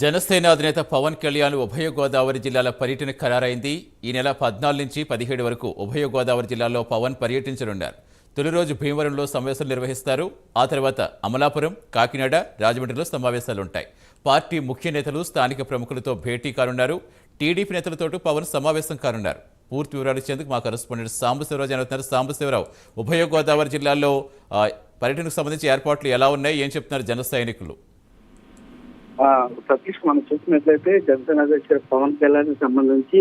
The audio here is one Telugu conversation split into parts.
జనసేన అధినేత పవన్ కళ్యాణ్ ఉభయ గోదావరి జిల్లాల పర్యటన ఖరారైంది. ఈ నెల పద్నాలుగు నుంచి పదిహేడు వరకు ఉభయ గోదావరి జిల్లాలో పవన్ పర్యటించనున్నారు. తొలి రోజు భీమవరంలో సమావేశాలు నిర్వహిస్తారు. ఆ తర్వాత అమలాపురం కాకినాడ రాజమండ్రిలో సమావేశాలుంటాయి. పార్టీ ముఖ్య నేతలు స్థానిక ప్రముఖులతో భేటీ కానున్నారు. టీడీపీ నేతలతో పవన్ సమావేశం కానున్నారు. పూర్తి వివరాలు ఇచ్చేందుకు మా కరెస్పాండెంట్ సాంబశివరావు జరుగుతున్నారు సాంబశివరావు ఉభయ గోదావరి జిల్లాలో పర్యటనకు సంబంధించి ఏర్పాట్లు ఎలా ఉన్నాయి? ఏం చెప్తున్నారు జన సైనికులు? సతీష్ మనం చూసినట్లయితే జనసేన అధ్యక్షుడు పవన్ కళ్యాణ్ సంబంధించి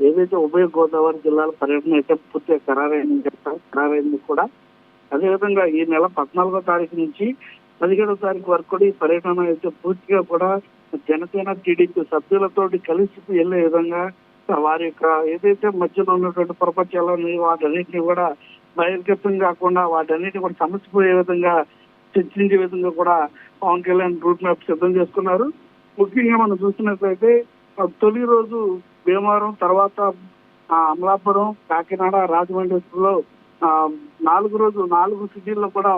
ఏదైతే ఉభయ గోదావరి జిల్లాల పర్యటన అయితే పూర్తిగా ఖరారైందని చెప్తారు. ఖరారైంది కూడా. అదేవిధంగా ఈ నెల పద్నాలుగో తారీఖు నుంచి పదిహేడో తారీఖు వరకు కూడా ఈ పర్యటన అయితే పూర్తిగా కూడా జనసేన టీడీపీ సభ్యులతోటి కలిసి వెళ్ళే విధంగా వారి యొక్క ఏదైతే మధ్యలో ఉన్నటువంటి ప్రపంచాలని వాటన్నిటిని కూడా బహిర్గతం కాకుండా వాటన్నిటిని కూడా సమస్యపోయే విధంగా చర్చించే విధంగా కూడా పవన్ కళ్యాణ్ రూట్ మ్యాప్ సిద్ధం చేసుకున్నారు. ముఖ్యంగా మనం చూసినట్లయితే తొలి రోజు భీమవరం తర్వాత అమలాపురం కాకినాడ రాజమండ్రిలో నాలుగు రోజు నాలుగు సిటీల్లో కూడా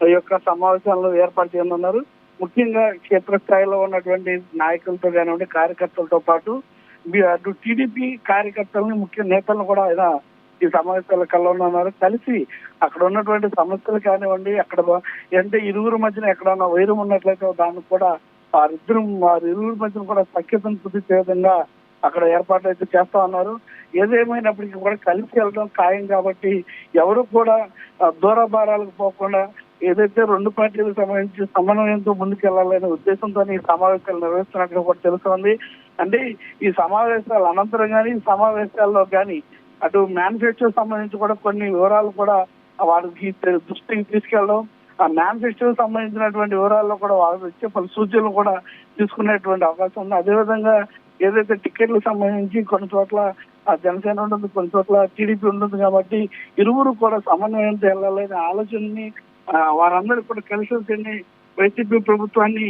ఈ యొక్క సమావేశాలను ఏర్పాటు చేయనున్నారు. ముఖ్యంగా క్షేత్రస్థాయిలో ఉన్నటువంటి నాయకులతో కానివ్వండి కార్యకర్తలతో పాటు అటు టీడీపీ కార్యకర్తలని ముఖ్య నేతలను కూడా ఇలా ఈ సమావేశాల ఉన్నారు. కలిసి అక్కడ ఉన్నటువంటి సమస్యలు కానివ్వండి అక్కడ అంటే ఇరువురు మధ్యన ఎక్కడన్నా వైరం ఉన్నట్లయితే దాన్ని కూడా వారిద్దరు వారి ఇరువురు మధ్యన కూడా సఖ్యతను కుదిర్చే విధంగా అక్కడ ఏర్పాట్లు అయితే చేస్తా ఉన్నారు. ఏదేమైనప్పటికీ కూడా కలిసి వెళ్ళడం ఖాయం కాబట్టి ఎవరు కూడా దూరభారాలకు పోకుండా ఏదైతే రెండు పార్టీలకు సంబంధించి సమన్వయంతో ముందుకెళ్ళాలనే ఉద్దేశంతో ఈ సమావేశాలు నిర్వహిస్తున్నట్లు కూడా తెలుస్తోంది. అంటే ఈ సమావేశాల అనంతరం కానీ ఈ సమావేశాల్లో కానీ అటు మ్యానుఫ్యాక్చర్ సంబంధించి కూడా కొన్ని వివరాలు కూడా వారికి దృష్టికి తీసుకెళ్ళడం ఆ మ్యానుఫ్యాక్చర్ సంబంధించినటువంటి వివరాల్లో కూడా వాళ్ళు వచ్చే పలు సూచనలు కూడా తీసుకునేటువంటి అవకాశం ఉంది. అదేవిధంగా ఏదైతే టికెట్లకు సంబంధించి కొన్ని చోట్ల ఆ జనసేన ఉంటుంది కొన్ని చోట్ల టీడీపీ ఉంటుంది కాబట్టి ఇరువురు కూడా సమన్వయంతో వెళ్ళాలనే ఆలోచనని వారందరూ కూడా కలిసి వైసీపీ ప్రభుత్వాన్ని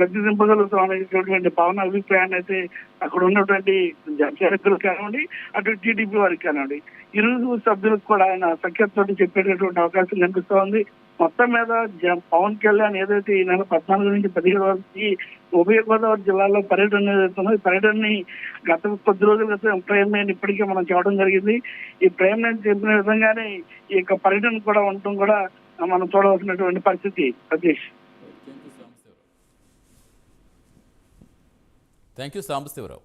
గద్దె దింపగలుగుతాం అనేటటువంటి పవన్ అభిప్రాయాన్ని అయితే అక్కడ ఉన్నటువంటి జనసేనకులు కానివ్వండి అటు టీడీపీ వారికి కానివ్వండి ఇరువురు సభ్యులకు కూడా ఆయన సఖ్యతతో చెప్పేటటువంటి అవకాశం కనిపిస్తోంది మొత్తం మీద జ- పవన్ కళ్యాణ్ ఏదైతే ఈ నెల పద్నాలుగు నుంచి పదిహేడు వరకు ఉభయ గోదావరి జిల్లాలో పర్యటన జరుగుతున్నది ఈ పర్యటనని గత కొద్ది రోజుల క్రితం ప్రేమ్ ఇప్పటికే మనం చెప్పడం జరిగింది. ఈ ప్రేమ్ చెప్పిన విధంగానే ఈ యొక్క పర్యటన కూడా ఉండటం కూడా మనం చూడవలసినటువంటి పరిస్థితి. సతీష్. Thank you Sambasivarao